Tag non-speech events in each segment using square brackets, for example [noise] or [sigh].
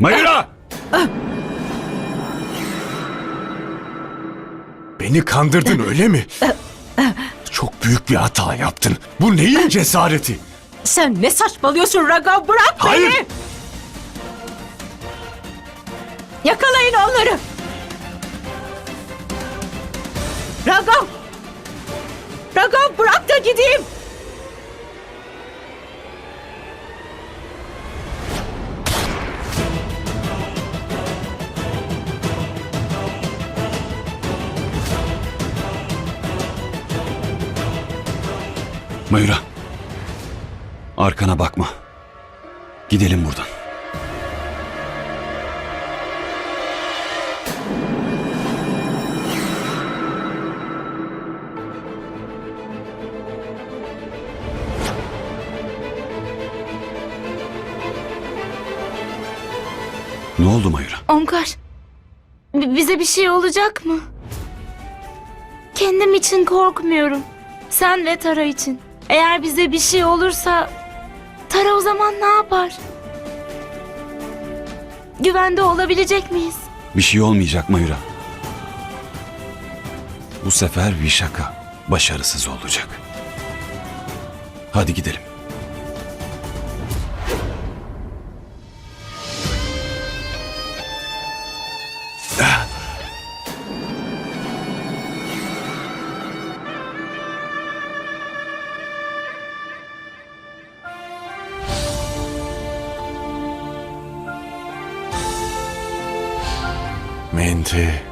Mayura! Beni kandırdın öyle mi? Çok büyük bir hata yaptın. Bu neyin cesareti? Sen ne saçmalıyorsun Ragav? Bırak Hayır. beni! Yakalayın onları! Ragav! Ragav bırak da gideyim! Mayura. Arkana bakma. Gidelim buradan. Ne oldu Mayura? Omkar, b- bize bir şey olacak mı? Kendim için korkmuyorum. Sen ve Tara için. Eğer bize bir şey olursa Tara o zaman ne yapar? Güvende olabilecek miyiz? Bir şey olmayacak Mayura. Bu sefer Vişaka başarısız olacak. Hadi gidelim. into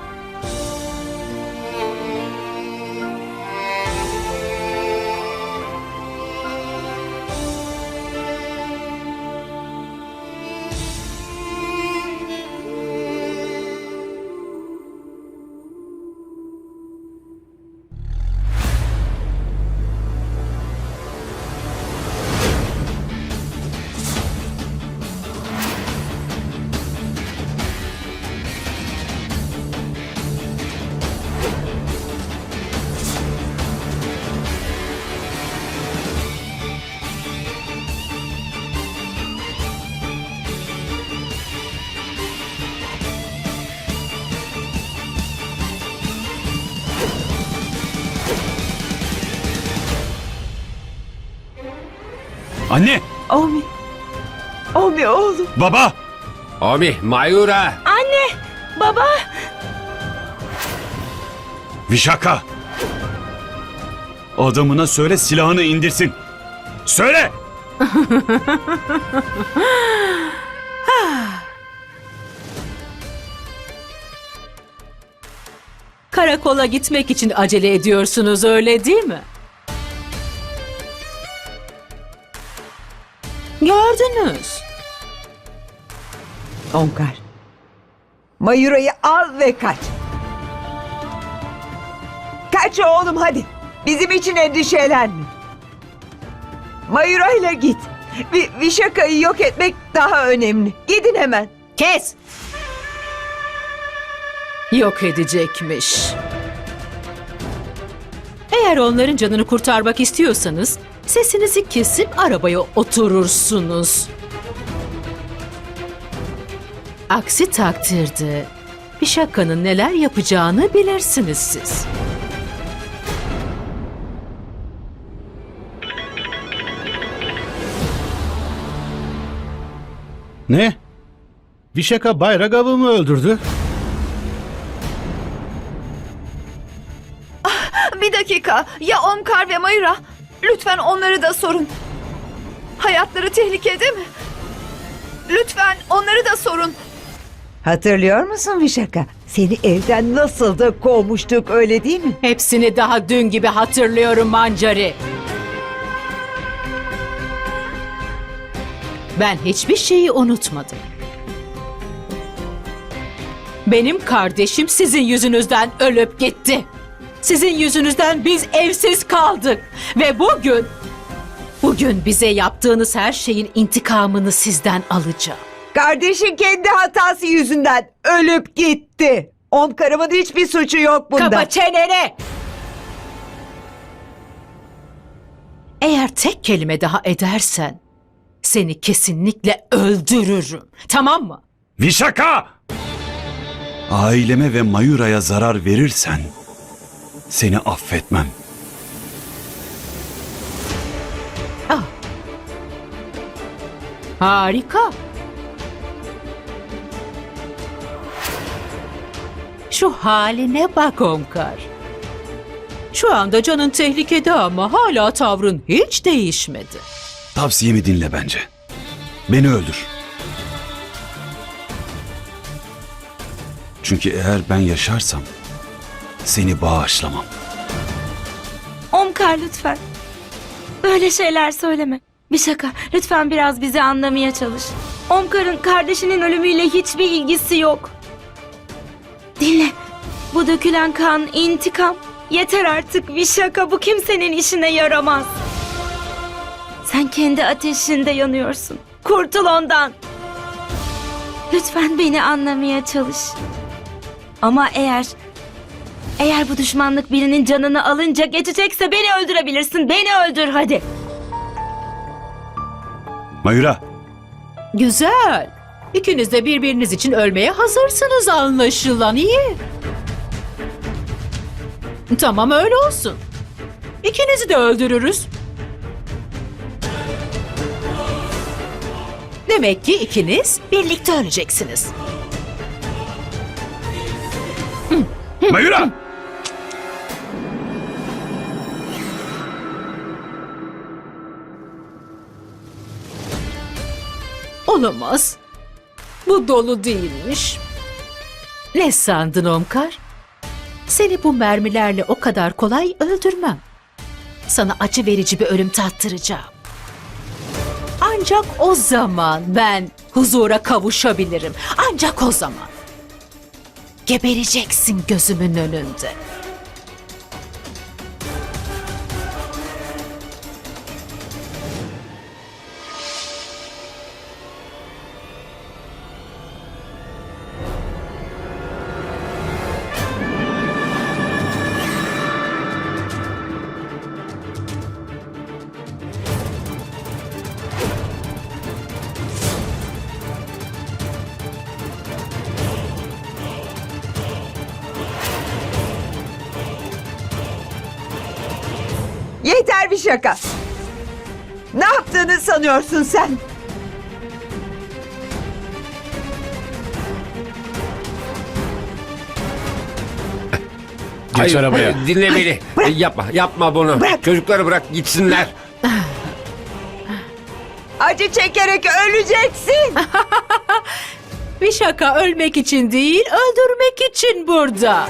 Anne! Omi. Omi oğlum. Baba! Omi, Mayura. Anne, baba, Vişaka! Adamına söyle silahını indirsin. Söyle! [laughs] Karakola gitmek için acele ediyorsunuz öyle değil mi? Gördünüz. Onkar. Mayura'yı al ve kaç. Kaç oğlum hadi. Bizim için endişelenme. Mayura ile git. Vi Vişaka'yı yok etmek daha önemli. Gidin hemen. Kes! Yok edecekmiş. Eğer onların canını kurtarmak istiyorsanız sesinizi kesip arabaya oturursunuz. Aksi takdirde bir şakanın neler yapacağını bilirsiniz siz. Ne? Vişaka Bayragav'ı mı öldürdü? Bir dakika. Ya Omkar ve Mayura? Lütfen onları da sorun. Hayatları tehlikede mi? Lütfen onları da sorun. Hatırlıyor musun Vişaka? Seni evden nasıl da kovmuştuk öyle değil mi? Hepsini daha dün gibi hatırlıyorum Mancari. Ben hiçbir şeyi unutmadım. Benim kardeşim sizin yüzünüzden ölüp gitti. Sizin yüzünüzden biz evsiz kaldık. Ve bugün, bugün bize yaptığınız her şeyin intikamını sizden alacağım. Kardeşin kendi hatası yüzünden ölüp gitti. Omkar'ımın hiçbir suçu yok bunda. Kapa çeneni! Eğer tek kelime daha edersen seni kesinlikle öldürürüm. Tamam mı? Vişaka! Aileme ve Mayura'ya zarar verirsen seni affetmem. Harika. Şu haline bak Omkar. Şu anda canın tehlikede ama hala tavrın hiç değişmedi. Tavsiyemi dinle bence. Beni öldür. Çünkü eğer ben yaşarsam seni bağışlamam. Omkar lütfen. Böyle şeyler söyleme. Bir şaka. Lütfen biraz bizi anlamaya çalış. Omkar'ın kardeşinin ölümüyle hiçbir ilgisi yok. Dinle. Bu dökülen kan, intikam. Yeter artık bir şaka. Bu kimsenin işine yaramaz. Sen kendi ateşinde yanıyorsun. Kurtul ondan. Lütfen beni anlamaya çalış. Ama eğer eğer bu düşmanlık birinin canını alınca geçecekse beni öldürebilirsin. Beni öldür hadi. Mayura, Güzel. İkiniz de birbiriniz için ölmeye hazırsınız anlaşılan iyi. Tamam öyle olsun. İkinizi de öldürürüz. Demek ki ikiniz birlikte öleceksiniz. Mayura! Olamaz. Bu dolu değilmiş. Ne sandın Omkar? Seni bu mermilerle o kadar kolay öldürmem. Sana acı verici bir ölüm tattıracağım. Ancak o zaman ben huzura kavuşabilirim. Ancak o zaman. Gebereceksin gözümün önünde. Şaka. Ne yaptığını sanıyorsun sen? Geç Hayır, arabaya. [laughs] Dinle beni. Yapma, yapma bunu. Bırak. Çocukları bırak gitsinler. Acı çekerek öleceksin. [laughs] Bir şaka ölmek için değil, öldürmek için burada.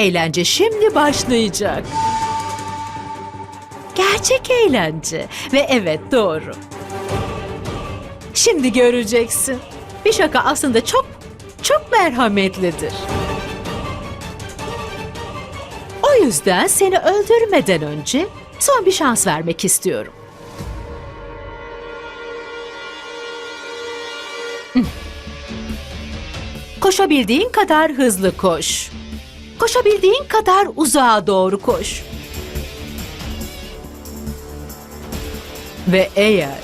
Eğlence şimdi başlayacak. Gerçek eğlence. Ve evet doğru. Şimdi göreceksin. Bir şaka aslında çok çok merhametlidir. O yüzden seni öldürmeden önce son bir şans vermek istiyorum. Koşabildiğin kadar hızlı koş. Koşabildiğin kadar uzağa doğru koş. Ve eğer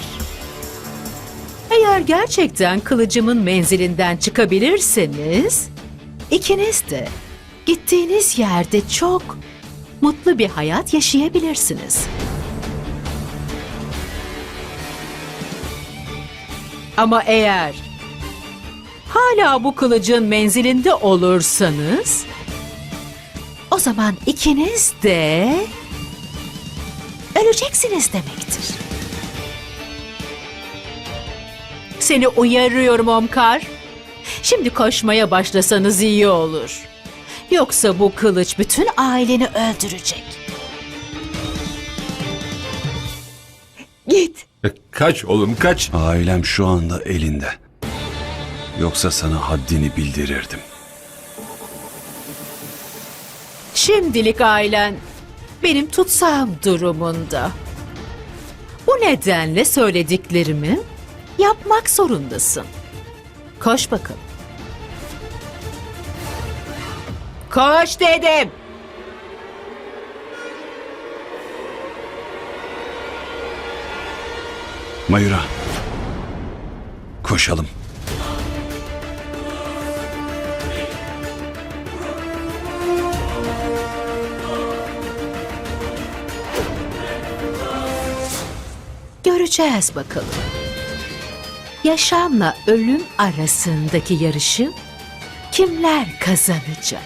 eğer gerçekten kılıcımın menzilinden çıkabilirseniz ikiniz de gittiğiniz yerde çok mutlu bir hayat yaşayabilirsiniz. Ama eğer hala bu kılıcın menzilinde olursanız zaman ikiniz de öleceksiniz demektir. Seni uyarıyorum Omkar. Şimdi koşmaya başlasanız iyi olur. Yoksa bu kılıç bütün aileni öldürecek. Git. Kaç oğlum kaç. Ailem şu anda elinde. Yoksa sana haddini bildirirdim. Şimdilik ailen benim tutsam durumunda. Bu nedenle söylediklerimi yapmak zorundasın. Koş bakalım. Koş dedim. Mayura. Koşalım. Göreceğiz bakalım. Yaşamla ölüm arasındaki yarışı kimler kazanacak?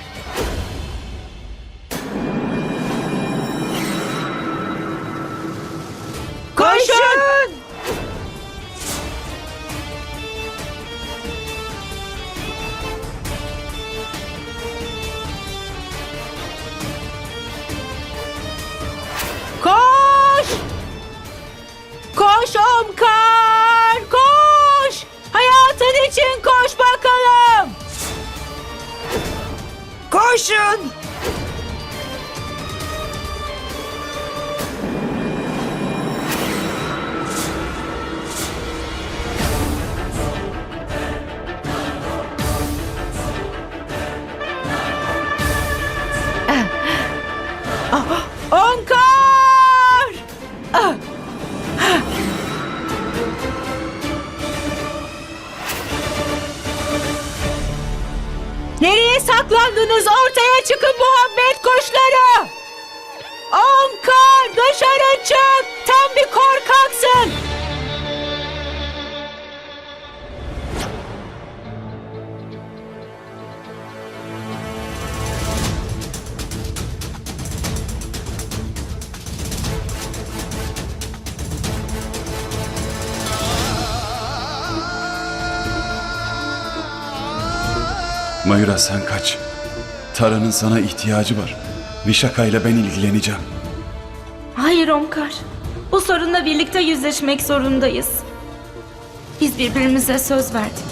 Koşun! Koşun! Mayura sen kaç. Tara'nın sana ihtiyacı var. Vişaka ile ben ilgileneceğim. Hayır Omkar. Bu sorunla birlikte yüzleşmek zorundayız. Biz birbirimize söz verdik.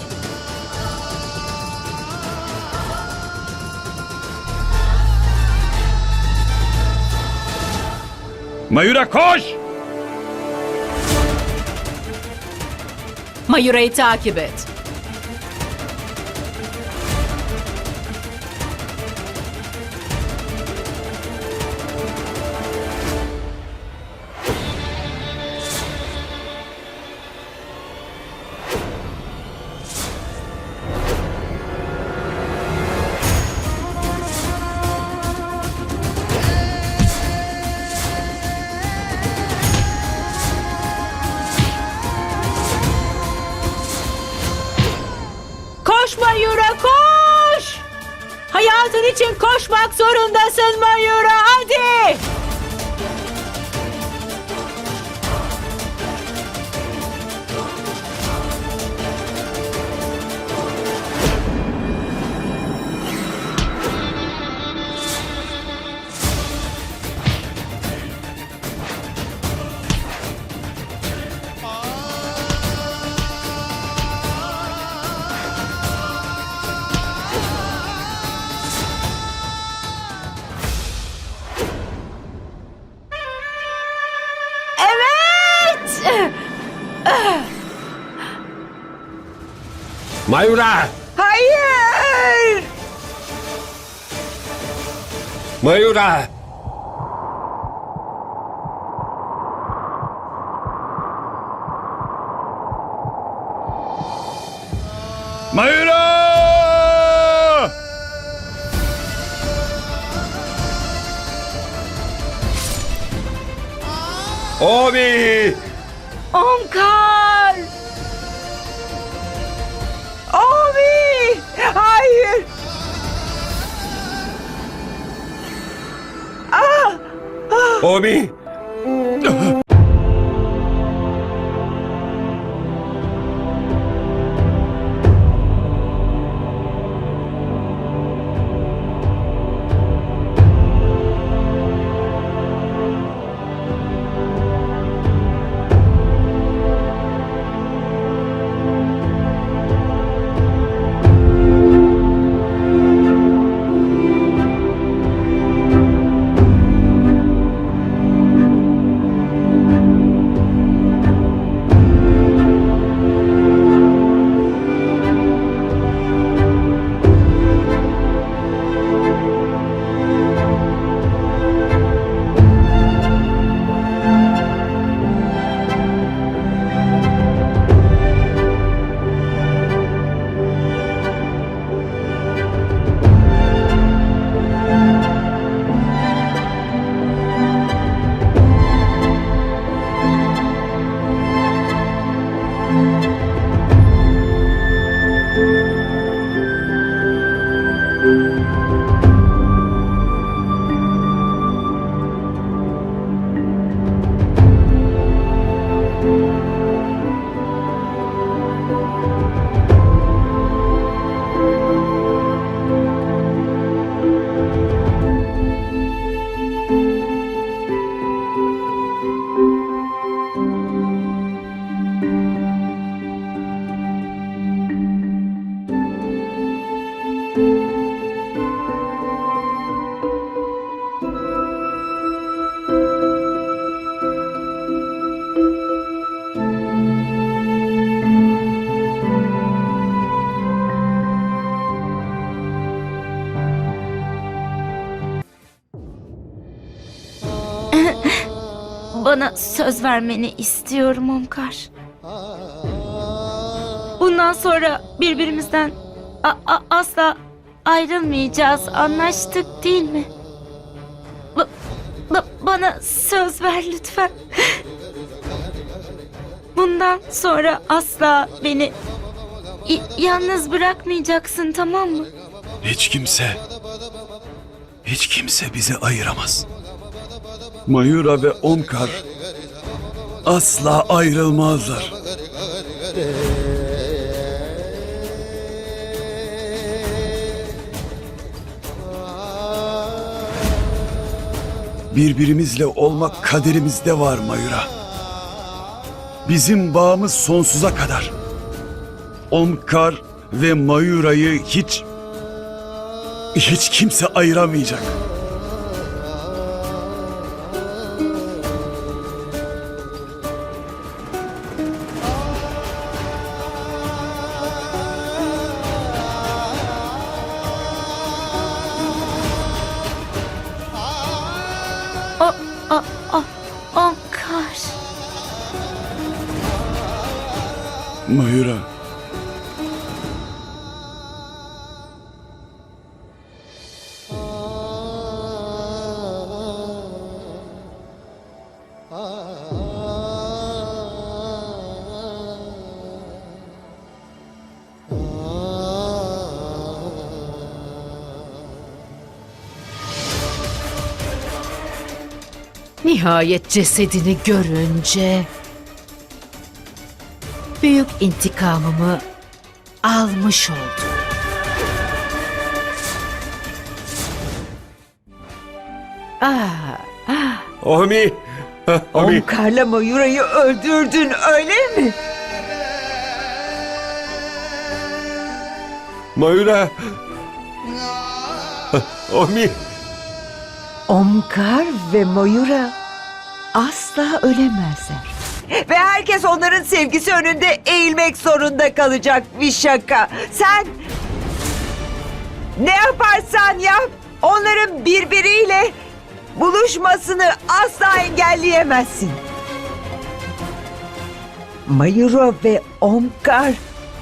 Mayura koş! Mayura'yı takip et. Mayura! Hayır! Mayura! Mayura! Omi! Omkar! Omi! Bana söz vermeni istiyorum Omkar. Bundan sonra birbirimizden asla ayrılmayacağız. Anlaştık değil mi? Ba- ba- bana söz ver lütfen. Bundan sonra asla beni yalnız bırakmayacaksın tamam mı? Hiç kimse, hiç kimse bizi ayıramaz. Mayura ve Omkar asla ayrılmazlar. Birbirimizle olmak kaderimizde var Mayura. Bizim bağımız sonsuza kadar. Omkar ve Mayura'yı hiç hiç kimse ayıramayacak. Mayura. Nihayet cesedini görünce büyük intikamımı almış oldum. Ah, Omi. Omi. Omkar'la Mayura'yı öldürdün öyle mi? Mayura. Omi. Omkar ve Mayura asla ölemezler. Ve herkes onların sevgisi önünde eğilmek zorunda kalacak bir şaka. Sen ne yaparsan yap onların birbiriyle buluşmasını asla engelleyemezsin. Mayura ve Omkar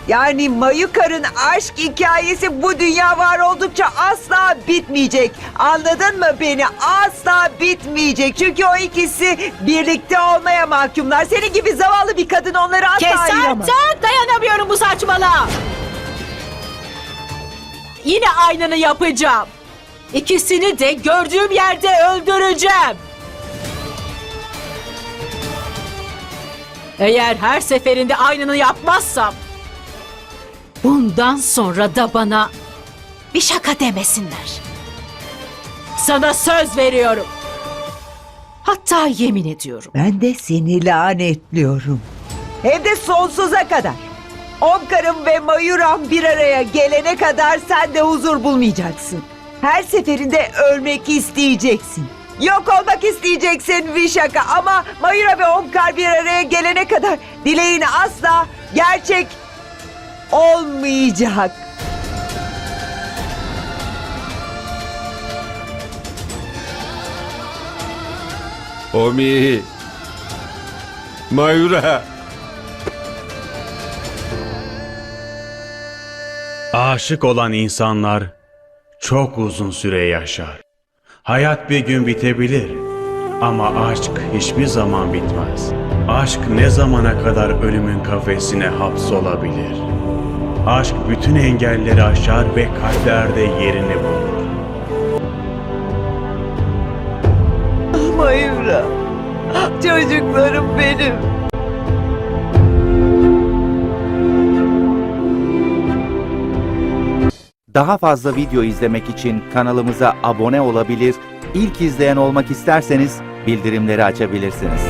yani Mayukar'ın aşk hikayesi bu dünya var oldukça asla bitmeyecek. Anladın mı beni? Asla bitmeyecek. Çünkü o ikisi birlikte olmaya mahkumlar. Senin gibi zavallı bir kadın onları asla kes ayıramaz. artık! Dayanamıyorum bu saçmalığa! Yine aynını yapacağım. İkisini de gördüğüm yerde öldüreceğim. Eğer her seferinde aynını yapmazsam bundan sonra da bana bir şaka demesinler. Sana söz veriyorum. Hatta yemin ediyorum. Ben de seni lanetliyorum. Hem de sonsuza kadar. Omkar'ım ve Mayuram bir araya gelene kadar sen de huzur bulmayacaksın. Her seferinde ölmek isteyeceksin. Yok olmak isteyeceksin Vişaka ama Mayura ve Omkar bir araya gelene kadar dileğin asla gerçek olmayacak. Omi. Mayura. Aşık olan insanlar çok uzun süre yaşar. Hayat bir gün bitebilir ama aşk hiçbir zaman bitmez. Aşk ne zamana kadar ölümün kafesine hapsolabilir? Aşk bütün engelleri aşar ve kalplerde yerini bulur. Mayura, çocuklarım benim. Daha fazla video izlemek için kanalımıza abone olabilir, ilk izleyen olmak isterseniz bildirimleri açabilirsiniz.